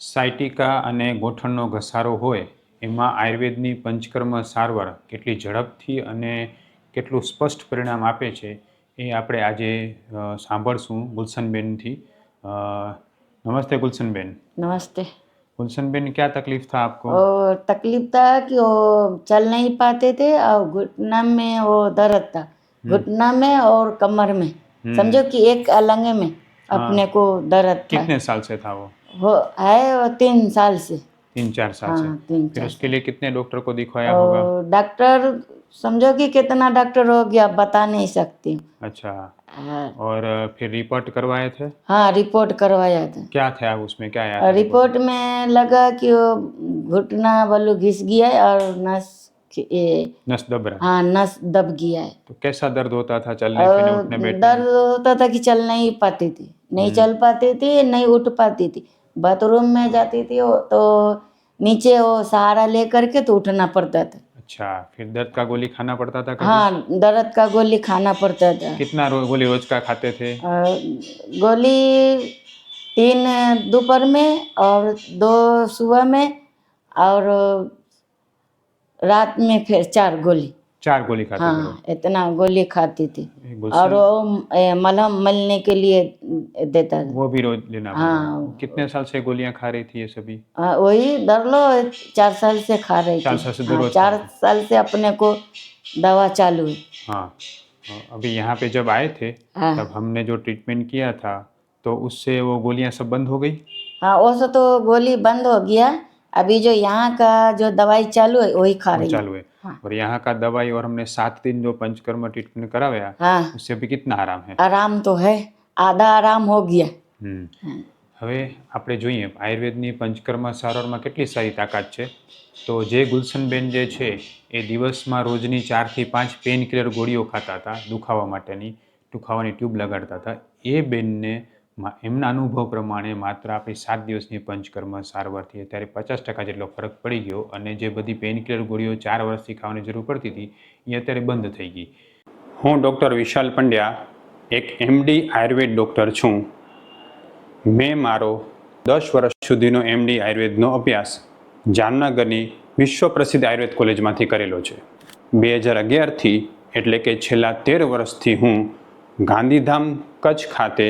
Sciatica અને ગોઠણનો ઘસારો હોય એમાં આયુર્વેદની પંચકર્મ સારવાર કેટલી ઝડપથી અને કેટલું સ્પષ્ટ પરિણામ આપે છે એ આપણે આજે અ, સાંભળશું ગુલશનબેનથી અ, નમસ્તે गुलशन नमस्ते गुलशन क्या तकलीफ था आपको और तकलीफ था कि वो चल नहीं पाते थे और घुटना में वो दर्द था घुटना में और कमर में समझो कि एक अलंगे में अपने को दर्द था कितने साल से था वो वो है वो तीन साल से। तीन चार साल हाँ से तीन फिर चार उसके लिए कितने डॉक्टर को दिखवाया होगा? डॉक्टर समझो कि कितना डॉक्टर हो गया बता नहीं सकती। अच्छा। हाँ। और फिर रिपोर्ट करवाए थे? हाँ रिपोर्ट करवाया था। क्या था उसमें क्या आया रिपोर्ट में? लगा कि वो घुटना बलू घिस गया है और नस नस दब रहा हाँ। नस दब गया है। तो कैसा दर्द होता था चलने फिरने उठने बैठने दर्द होता था कि चल नहीं पाती थी। नहीं चल पाती थी नहीं उठ पाती थी। बाथरूम में जाती थी वो तो नीचे वो सहारा लेकर के तो उठना पड़ता था। अच्छा फिर दर्द का गोली खाना पड़ता था कभी? हाँ दर्द का गोली खाना पड़ता था। कितना रो, गोली रोज का खाते थे? गोली तीन दोपहर में और दो सुबह में और रात में फिर चार गोली। चार गोली खाते थे हाँ इतना गोली खाती थी। और वो मलहम मलने के लिए देता था। वो भी रोज लेना हाँ। कितने साल से गोलियाँ खा रही थी ये सभी? हाँ, वही डर लो चार साल से खा रही चार साल से हाँ, चार साल से अपने को दवा चालू है हाँ अभी यहाँ पे जब आए थे हाँ। तब हमने जो ट्रीटमेंट किया था तो उससे वो गोलियाँ सब बंद हो गई? हाँ वो तो गोली बंद हो गया। अभी जो यहाँ का जो दवाई चालू है वही खा रही है। चालू है हाँ। और यहाँ का दवाई और हमने सात दिन जो पंचकर्म ट्रीटमेंट कराया हाँ उससे अभी कितना आराम है આરામ તો હે આધા આરામ હો ગયા હમ હમ. હવે આપણે જોઈએ આયુર્વેદની પંચકર્મ સારવારમાં કેટલી સારી તાકાત છે તો જે ગુલશનબેન જે છે એ દિવસમાં રોજની ચારથી પાંચ પેન કિલર ગોળીઓ ખાતા હતા દુખાવા માટેની દુખાવાની ટ્યુબ લગાડતા હતા એ બેનને મા- એમના અનુભવ પ્રમાણે માત્ર આપણી સાત દિવસની પંચકર્મ સારવારથી અત્યારે પચાસ ટકા જેટલો ફરક પડી ગયો અને જે બધી પેઇનકિલર ગોળીઓ ચાર વર્ષથી ખાવાની જરૂર પડતી હતી એ અત્યારે બંધ થઈ ગઈ. હું ડૉક્ટર વિશાલ પંડ્યા, એક એમડી આયુર્વેદ ડૉક્ટર છું. મેં મારો દસ વર્ષ સુધીનો એમડી આયુર્વેદનો અભ્યાસ જામનગરની વિશ્વ પ્રસિદ્ધ આયુર્વેદ કોલેજમાંથી કરેલો છે. બે હજાર અગિયારથી એટલે કે છેલ્લા તેર વર્ષથી હું ગાંધીધામ કચ્છ ખાતે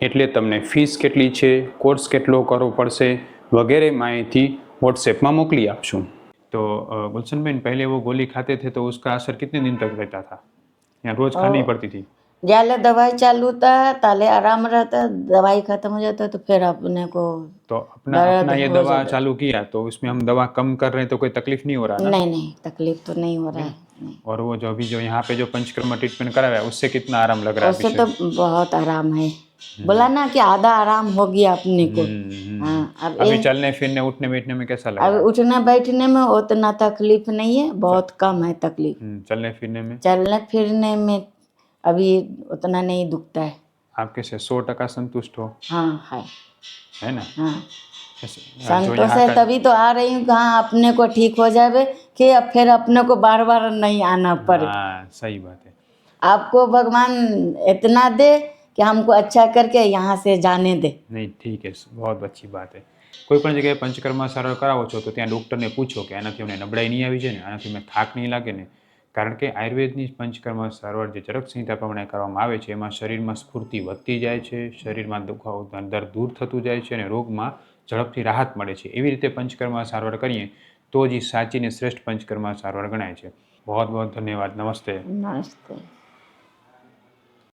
એટલે તમને ફીસ કેટલી છે કોર્સ કેટલો કરવો પડશે વગેરે માહિતી व्हाट्सएप में मोकली आपशू तो अ, गुलशन बहन पहले वो गोली खाते थे तो उसका असर कितने दिन तक रहता था या रोज खानी पड़ती थी ज्यादा दवाई चालू था ताले आराम रहता दवाई खत्म हो जाता तो फिर अपने को तो अपना दर्द अपना ये हो दवा जाता। चालू किया तो उसमें हम दवा कम कर रहे हैं तो कोई तकलीफ नहीं हो रहा ना नहीं नहीं तकलीफ तो नहीं हो रहा है नहीं। और वो जो अभी जो यहाँ पे जो पंचकर्मा ट्रीटमेंट कराया उससे कितना आराम लग रहा है उससे अभी तो बहुत आराम है बोला ना कि आधा आराम हो गया अपने को। हम्म, हम्म, हाँ अब अभी ये- चलने फिरने उठने बैठने में कैसा लग? अब उठने बैठने में उतना तकलीफ़ नहीं है बहुत कम है तकलीफ़। हम्म, चलने फिरने में? चलने फिरने में अभी उतना नहीं दुखता है। आप कैसे सौ टका संतुष्ट हो? हाँ है। है ना? हाँ। हाँ, संतोष है तभी तो आ रही हूँ कि हाँ अपने को ठीक हो जाए कि अब फिर अपने को बार बार नहीं आना पड़े। हाँ सही बात है। आपको भगवान इतना दे कि हमको अच्छा करके यहाँ से जाने दे નહીં ઠીક છે બહુ અચ્છી બાત હે કોઈ પણ જગ્યાએ પંચકર્મા સારવાર કરાવો છો તો ત્યાં ડૉક્ટરને પૂછો કે આનાથી અમને નબળાઈ નહીં આવી છે ને આનાથી અમને થાક નહીં લાગે ને કારણ કે આયુર્વેદની પંચકર્મા સારવાર જે ચરક સંહિતા પ્રમાણે કરવામાં આવે છે એમાં શરીરમાં સ્ફૂર્તિ વધતી જાય છે શરીરમાં દુખાવો દર્દ દૂર થતું જાય છે અને રોગમાં ઝડપથી રાહત મળે છે એવી રીતે પંચકર્મા સારવાર કરીએ તો જ એ સાચી ને શ્રેષ્ઠ પંચકર્મા સારવાર ગણાય છે બહુ બહુ ધન્યવાદ નમસ્તે नमस्ते